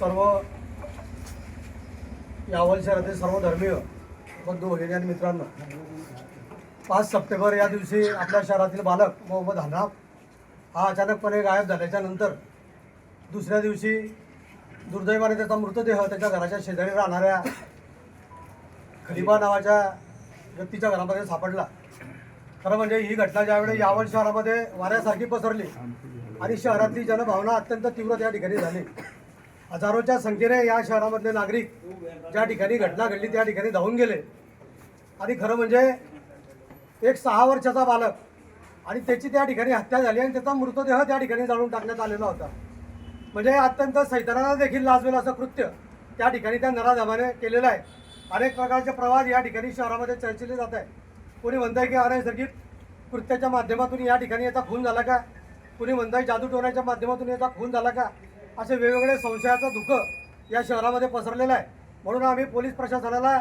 सर्व यावल शहरातील सर्व धर्मीय बंधू भगिनी आणि मित्रांनो पाच सप्टेंबर या दिवशी आपल्या शहरातील बालक मोहम्मद हनाफ हा अचानकपणे गायब झाल्याच्यानंतर दुसऱ्या दिवशी दुर्दैवाने त्याचा मृतदेह त्याच्या घराच्या शेजारी राहणाऱ्या खलिबा नावाच्या व्यक्तीच्या घरामध्ये सापडला. खरं म्हणजे ही घटना ज्यावेळी यावल शहरामध्ये वाऱ्यासारखी पसरली आणि शहरातली जनभावना अत्यंत तीव्र त्या ठिकाणी झाली. हजारोच्या संख्येने या शहरामधले नागरिक ज्या ठिकाणी घटना घडली त्या ठिकाणी धावून गेले. आणि खरं म्हणजे एक सहा वर्षाचा बालक आणि त्याची त्या ठिकाणी हत्या झाली आणि त्याचा मृतदेह त्या ठिकाणी जाळून टाकण्यात आलेला होता. म्हणजे अत्यंत सैतानाला देखील लाजवेल असं कृत्य त्या ठिकाणी त्या नराधामाने केलेलं आहे. अनेक प्रकारचे प्रवाद या ठिकाणी शहरामध्ये चर्चिले जात आहे कोणी म्हणतंय की अनैसर्गिक कृत्याच्या माध्यमातून या ठिकाणी याचा खून झाला का? कोणी म्हणतंय जादू टोण्याच्या माध्यमातून याचा खून झाला का? असे वेगवेगळे संशयाचं धुकं या शहरामध्ये पसरलेलं आहे. म्हणून आम्ही पोलीस प्रशासनाला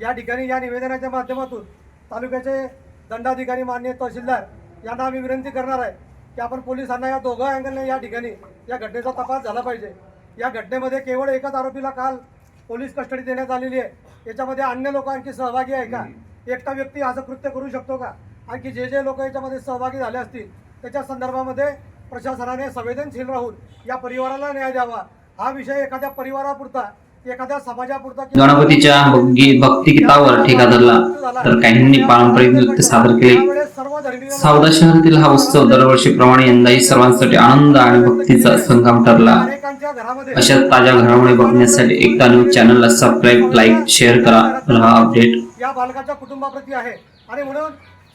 या ठिकाणी या निवेदनाच्या माध्यमातून तालुक्याचे दंडाधिकारी मान्य तहसीलदार यांना आम्ही विनंती करणार आहे की आपण पोलिसांना या दोघं अँगलने या ठिकाणी या घटनेचा तपास झाला पाहिजे. या घटनेमध्ये केवळ एकच आरोपीला काल पोलीस कस्टडी देण्यात आलेली आहे. याच्यामध्ये अन्य लोक आणखी सहभागी आहे का? एकटा व्यक्ती असं कृत्य करू शकतो का? आणखी जे जे लोक याच्यामध्ये सहभागी झाले असतील त्याच्या संदर्भामध्ये प्रशासनाने संवेदनशील राहून या परिवाराला न्याय द्यावा. हा विषय एखाद्या परिवारापुरता एखाद्या समाजापुरता गणपतीच्या भक्ती भक्तिगीतावर ठेका धरला तर काहींनी पारंपरिक नृत्य सादर केले. सावदा शहरातील हा उत्सव दरवर्षीप्रमाणे यंदाही सर्वांसाठी आनंद आणि भक्तीचा संगम ठरला. अशा ताज्या घडामोडी बघण्यासाठी एकता न्यूज चॅनलला सबस्क्राईब लाईक शेअर करा. रहा अपडेट. या बालकाच्या कुटुंबाप्रती आहे. आणि म्हणून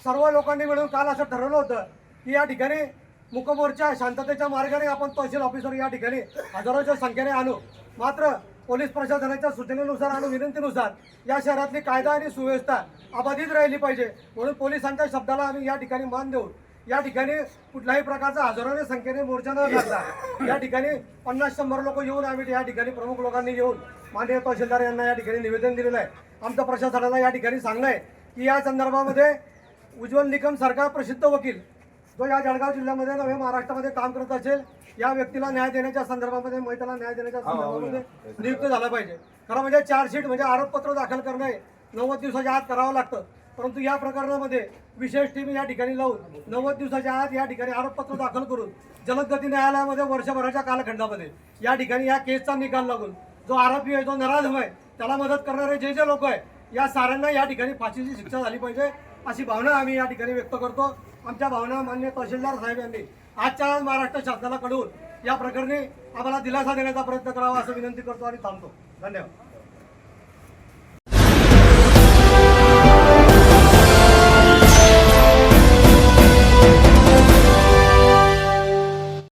सर्व लोकांनी मिळून काल असं ठरवलं होतं की या ठिकाणी मुकमोर्चा शांततेच्या मार्गाने आपण तहसील ऑफिसर या ठिकाणी हजारोच्या संख्येने आणू मात्र पोलीस प्रशासनाच्या सूचनेनुसार आणि विनंतीनुसार या शहरातली कायदा आणि सुव्यवस्था अबाधित राहिली पाहिजे म्हणून पोलिसांच्या शब्दाला आम्ही या ठिकाणी मान देऊन या ठिकाणी कुठल्याही प्रकारचा हजारोने संख्येने मोर्चा न काढता या ठिकाणी पन्नास शंभर लोक येऊन आम्ही या ठिकाणी प्रमुख लोकांनी येऊन माननीय तहसीलदार यांना या ठिकाणी निवेदन दिलेलं आहे. आमचं प्रशासनाला या ठिकाणी सांगणं आहे की या संदर्भामध्ये उज्ज्वल निकम सरकार प्रसिद्ध वकील जो या जळगाव जिल्ह्यामध्ये नव्हे महाराष्ट्रामध्ये काम करत असेल या व्यक्तीला न्याय देण्याच्या संदर्भामध्ये महिलाला न्याय देण्याच्या संदर्भामध्ये नियुक्त झाला पाहिजे. खरं म्हणजे चार्जशीट म्हणजे आरोपपत्र दाखल करणे नव्वद दिवसाच्या आत करावं लागतं. परंतु या प्रकरणामध्ये विशेष टीम या ठिकाणी लावून नव्वद दिवसाच्या आत या ठिकाणी आरोपपत्र दाखल करून जलदगती न्यायालयामध्ये वर्षभराच्या कालखंडामध्ये या ठिकाणी या केसचा निकाल लागून जो आरोपी आहे जो नराधम आहे त्याला मदत करणारे जे जे लोक आहे या साऱ्यांना या ठिकाणी फाशीची शिक्षा झाली पाहिजे अशी भावना आम्ही या ठिकाणी व्यक्त करतो. आमच्या भावना मान्य तहसीलदार साहेब यांनी आजच्या आज महाराष्ट्र शासनाला कळवून या प्रकरणी आम्हाला दिलासा देण्याचा प्रयत्न करावा असं विनंती करतो आणि थांबतो. धन्यवाद.